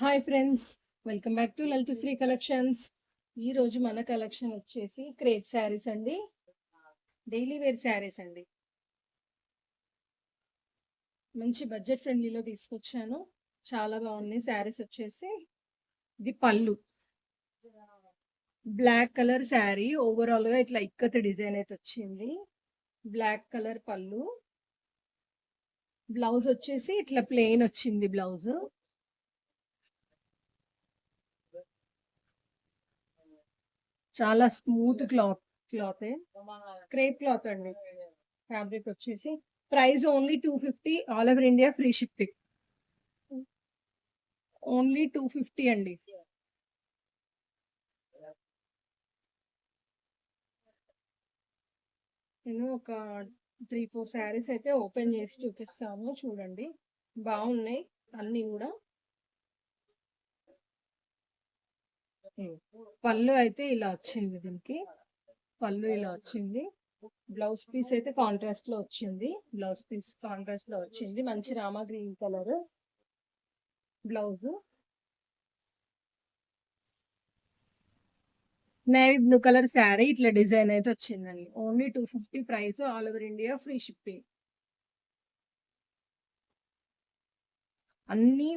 Hi friends welcome back to Lalitha Sri collections ఈ రోజు మన కలెక్షన్ వచ్చేసి క్రేప్ శారీస్ అండి. డైలీ వేర్ శారీస్ అండి. మంచి బడ్జెట్ ఫ్రెండ్లీలో తీసుకొచ్చాను. చాలా బాగున్నాయి శారీస్ వచ్చేసి. ఇది పళ్ళు. బ్లాక్ కలర్ శారీ ఓవరాల్గా ఇట్లా ఇక్కత డిజైన్ అయితే వచ్చింది. బ్లాక్ కలర్ పళ్ళు. బ్లౌజ్ వచ్చేసి ఇట్లా ప్లెయిన్ వచ్చింది బ్లౌజ్ చాలా smooth cloth cloth crepe cloth అండి. ఫ్యాబ్రిక్ వచ్చేసి price only two fifty all over India free shipping. Only two fifty అండి. నేను ఒక త్రీ ఫోర్ శారీస్ అయితే ఓపెన్ చేసి చూపిస్తాను. చూడండి. బాగున్నాయి అన్నీ కూడా. పళ్ళు అయితే ఇలా వచ్చింది దీనికి. పళ్ళు ఇలా వచ్చింది. బ్లౌజ్ పీస్ అయితే కాంట్రాస్ట్లో వచ్చింది. బ్లౌజ్ పీస్ కాంట్రాస్ట్లో వచ్చింది. మంచి rama green colour blouse. Navy blue colour sari ఇట్లా డిజైన్ అయితే వచ్చిందండి. Only two fifty price all over India free shipping. అన్ని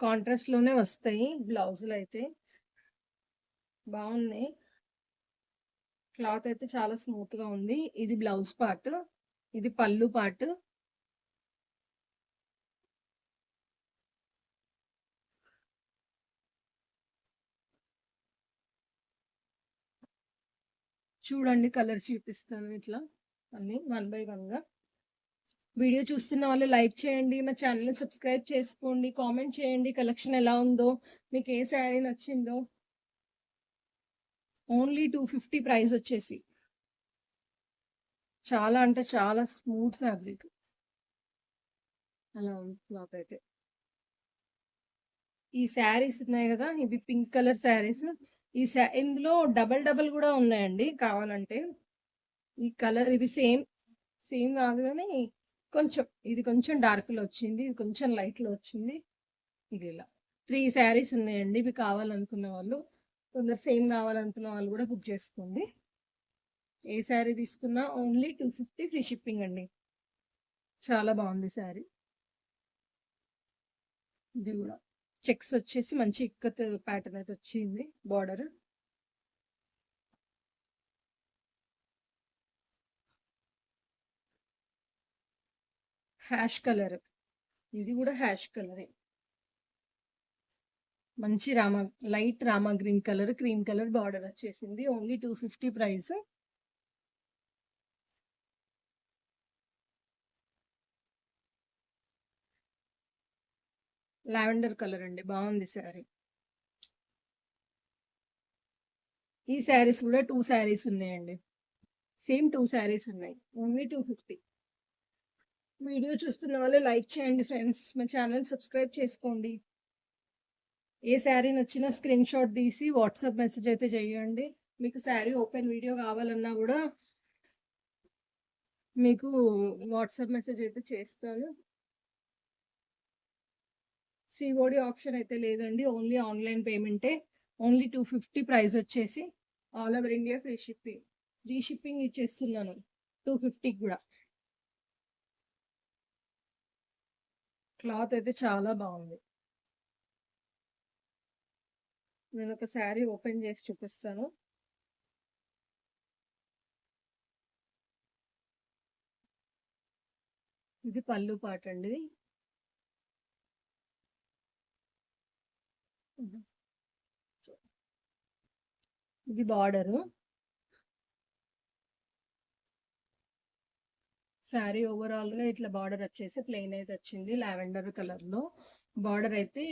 కాంట్రాస్ట్లోనే వస్తాయి బ్లౌజులు అయితే. బాగున్నాయి క్లాత్ అయితే చాలా స్మూత్గా ఉంది. ఇది బ్లౌజ్ పార్ట్ ఇది పళ్ళు పార్ట్. చూడండి కలర్స్ చూపిస్తాను ఇట్లా అన్ని వన్ బై వన్గా వీడియో చూస్తున్న వాళ్ళు లైక్ చేయండి మా ఛానల్ని సబ్స్క్రైబ్ చేసుకోండి కామెంట్ చేయండి కలెక్షన్ ఎలా ఉందో మీకు ఏ శారీ నచ్చిందో. ఓన్లీ టూ ఫిఫ్టీ ప్రైస్ వచ్చేసి. చాలా అంటే చాలా స్మూత్ ఫ్యాబ్రిక్. అలా ఉంది క్లాత్ అయితే. ఈ శారీస్ ఉన్నాయి కదా ఇవి పింక్ కలర్ శారీస్. ఈ శా ఇందులో డబల్ డబల్ కూడా ఉన్నాయండి కావాలంటే. ఈ కలర్ ఇవి సేమ్ సేమ్ కాదు కానీ కొంచెం ఇది కొంచెం డార్క్లో వచ్చింది ఇది కొంచెం లైట్లో వచ్చింది. ఇది ఇలా. త్రీ శారీస్ ఉన్నాయండి ఇవి కావాలనుకున్న వాళ్ళు. కొందరు సేమ్ కావాలనుకున్న వాళ్ళు కూడా బుక్ చేసుకోండి. ఏ శారీ తీసుకున్నా only two fifty free shipping అండి. చాలా బాగుంది శారీ. ఇది కూడా చెక్స్ వచ్చేసి మంచి ఇక్కత్ ప్యాటర్న్ అయితే వచ్చింది బార్డర్. Ash colour. ఇది కూడా హ్యాష్ కలరే. మంచి rama light rama green colour cream colour border వచ్చేసింది. Only two fifty price. Lavender colour అండి బాగుంది శారీ. ఈ శారీస్ కూడా టూ శారీస్ ఉన్నాయండి. సేమ్ టూ శారీస్ ఉన్నాయి ఓన్లీ టూ ఫిఫ్టీ. వీడియో చూస్తున్న వాళ్ళు లైక్ చేయండి ఫ్రెండ్స్. మా ఛానల్ సబ్స్క్రైబ్ చేసుకోండి. ఏ శారీ నచ్చినా స్క్రీన్ షాట్ తీసి వాట్సాప్ మెసేజ్ అయితే చేయండి. మీకు శారీ ఓపెన్ వీడియో కావాలన్నా కూడా మీకు వాట్సాప్ మెసేజ్ అయితే చేస్తాను. సిఓడి ఆప్షన్ అయితే లేదండి. ఓన్లీ ఆన్లైన్ పేమెంటే ఓన్లీ టూ ఫిఫ్టీ ప్రైస్ వచ్చేసి all over India free shipping free shipping ఇచ్చేస్తున్నాను. టూ ఫిఫ్టీకి కూడా. క్లాత్ అయితే చాలా బాగుంది. నేను ఒక శారీ ఓపెన్ చేసి చూపిస్తాను. ఇది పళ్ళు పాట అండి. ఇది బార్డరు. శారీ ఓవరాల్గా ఇట్లా బార్డర్ వచ్చేసి ప్లెయిన్ అయితే వచ్చింది లావెండర్ కలర్లో. బార్డర్ అయితే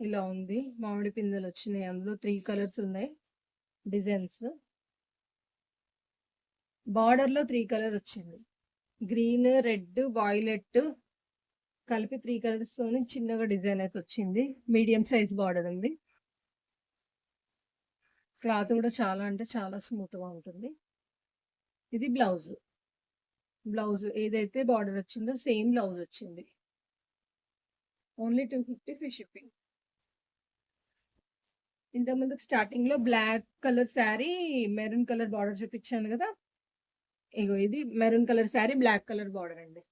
ఇలా ఉంది. మామిడి పిందెలు వచ్చినాయి. అందులో త్రీ కలర్స్ ఉన్నాయి. డిజైన్స్ బార్డర్లో త్రీ కలర్ వచ్చింది. గ్రీన్ రెడ్ వాయిలెట్ కలిపి త్రీ కలర్స్ తోని చిన్నగా డిజైన్ అయితే వచ్చింది. మీడియం సైజ్ బార్డర్ ఉంది. క్లాత్ కూడా చాలా అంటే చాలా స్మూత్గా ఉంటుంది. ఇది బ్లౌజ్ బ్లౌజ్ ఏదైతే బార్డర్ వచ్చిందో సేమ్ బ్లౌజ్ వచ్చింది. Only two fifty free shipping ఇంతకు ముందు స్టార్టింగ్లో black colour sari maroon colour border చూపించాను కదా? ఇగో ఇది maroon colour sari black colour border అండి.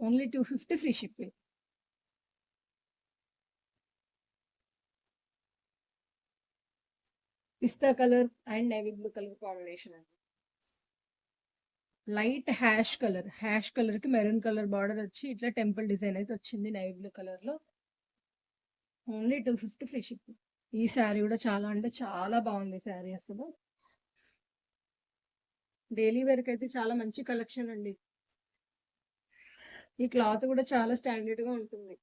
Only two fifty free shipping pista colour and navy blue colour combination అండి. లైట్ హ్యాష్ కలర్ హ్యాష్ కలర్కి మెరూన్ కలర్ బార్డర్ వచ్చి ఇట్లా temple design అయితే వచ్చింది నేవీ బ్లూ కలర్లో. Only two fifty free ship ఈ శారీ కూడా చాలా అంటే చాలా బాగుంది శారీ అసలు. డైలీ వేర్కి అయితే చాలా మంచి కలెక్షన్ అండి. ఈ క్లాత్ కూడా చాలా స్టాండర్డ్గా ఉంటుంది.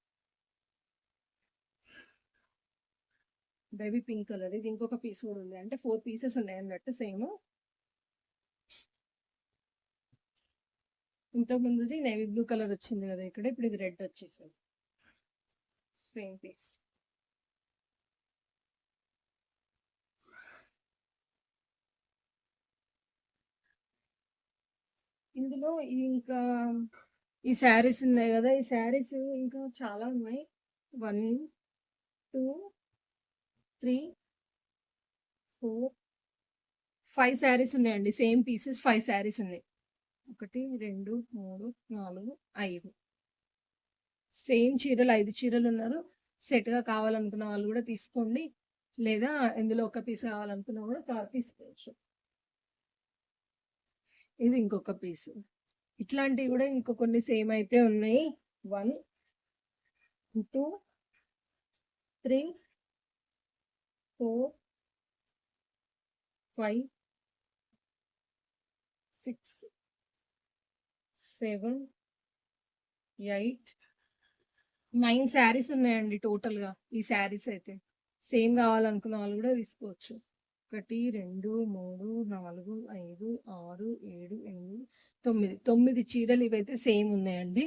Baby pink colour. ఇది ఇంకొక పీస్ కూడా ఉంది. అంటే ఫోర్ పీసెస్ ఉన్నాయి అన్నట్టు సేమ్. ఇంతకు ముందుది నేవీ బ్లూ కలర్ వచ్చింది కదా ఇక్కడ. ఇప్పుడు ఇది రెడ్ వచ్చేసింది. Same piece. ఇందులో ఇంకా ఈ శారీస్ ఉన్నాయి కదా ఈ శారీస్ ఇంకా చాలా ఉన్నాయి. One two three four five saris ఉన్నాయండి. సేమ్ పీసెస్ ఫైవ్ శారీస్ ఉన్నాయి. ఒకటి రెండు మూడు నాలుగు ఐదు. సేమ్ చీరలు ఐదు చీరలు ఉన్నారు. సెట్గా కావాలనుకున్న వాళ్ళు కూడా తీసుకోండి. లేదా ఇందులో ఒక పీస్ కావాలనుకున్న కూడా తీసుకోవచ్చు. ఇది ఇంకొక పీస్. ఇట్లాంటివి కూడా ఇంకో కొన్ని సేమ్ అయితే ఉన్నాయి. One two three four five six seven eight nine saris ఉన్నాయండి టోటల్గా. ఈ శారీస్ అయితే సేమ్ కావాలనుకున్న వాళ్ళు కూడా తీసుకోవచ్చు. ఒకటి రెండు మూడు నాలుగు ఐదు ఆరు ఏడు ఎనిమిది తొమ్మిది. తొమ్మిది చీరలు ఇవైతే సేమ్ ఉన్నాయండి.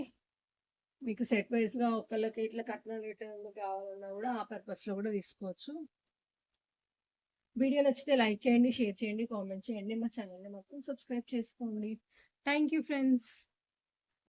మీకు సెట్ వైజ్గా ఒకళ్ళకి ఇట్లా కట్నం రిటర్న్ కావాలన్నా కూడా ఆ పర్పస్లో కూడా తీసుకోవచ్చు. వీడియో నచ్చితే లైక్ చేయండి షేర్ చేయండి కామెంట్ చేయండి. మా ఛానల్ని మాత్రం సబ్స్క్రైబ్ చేసుకోండి. Thank you friends.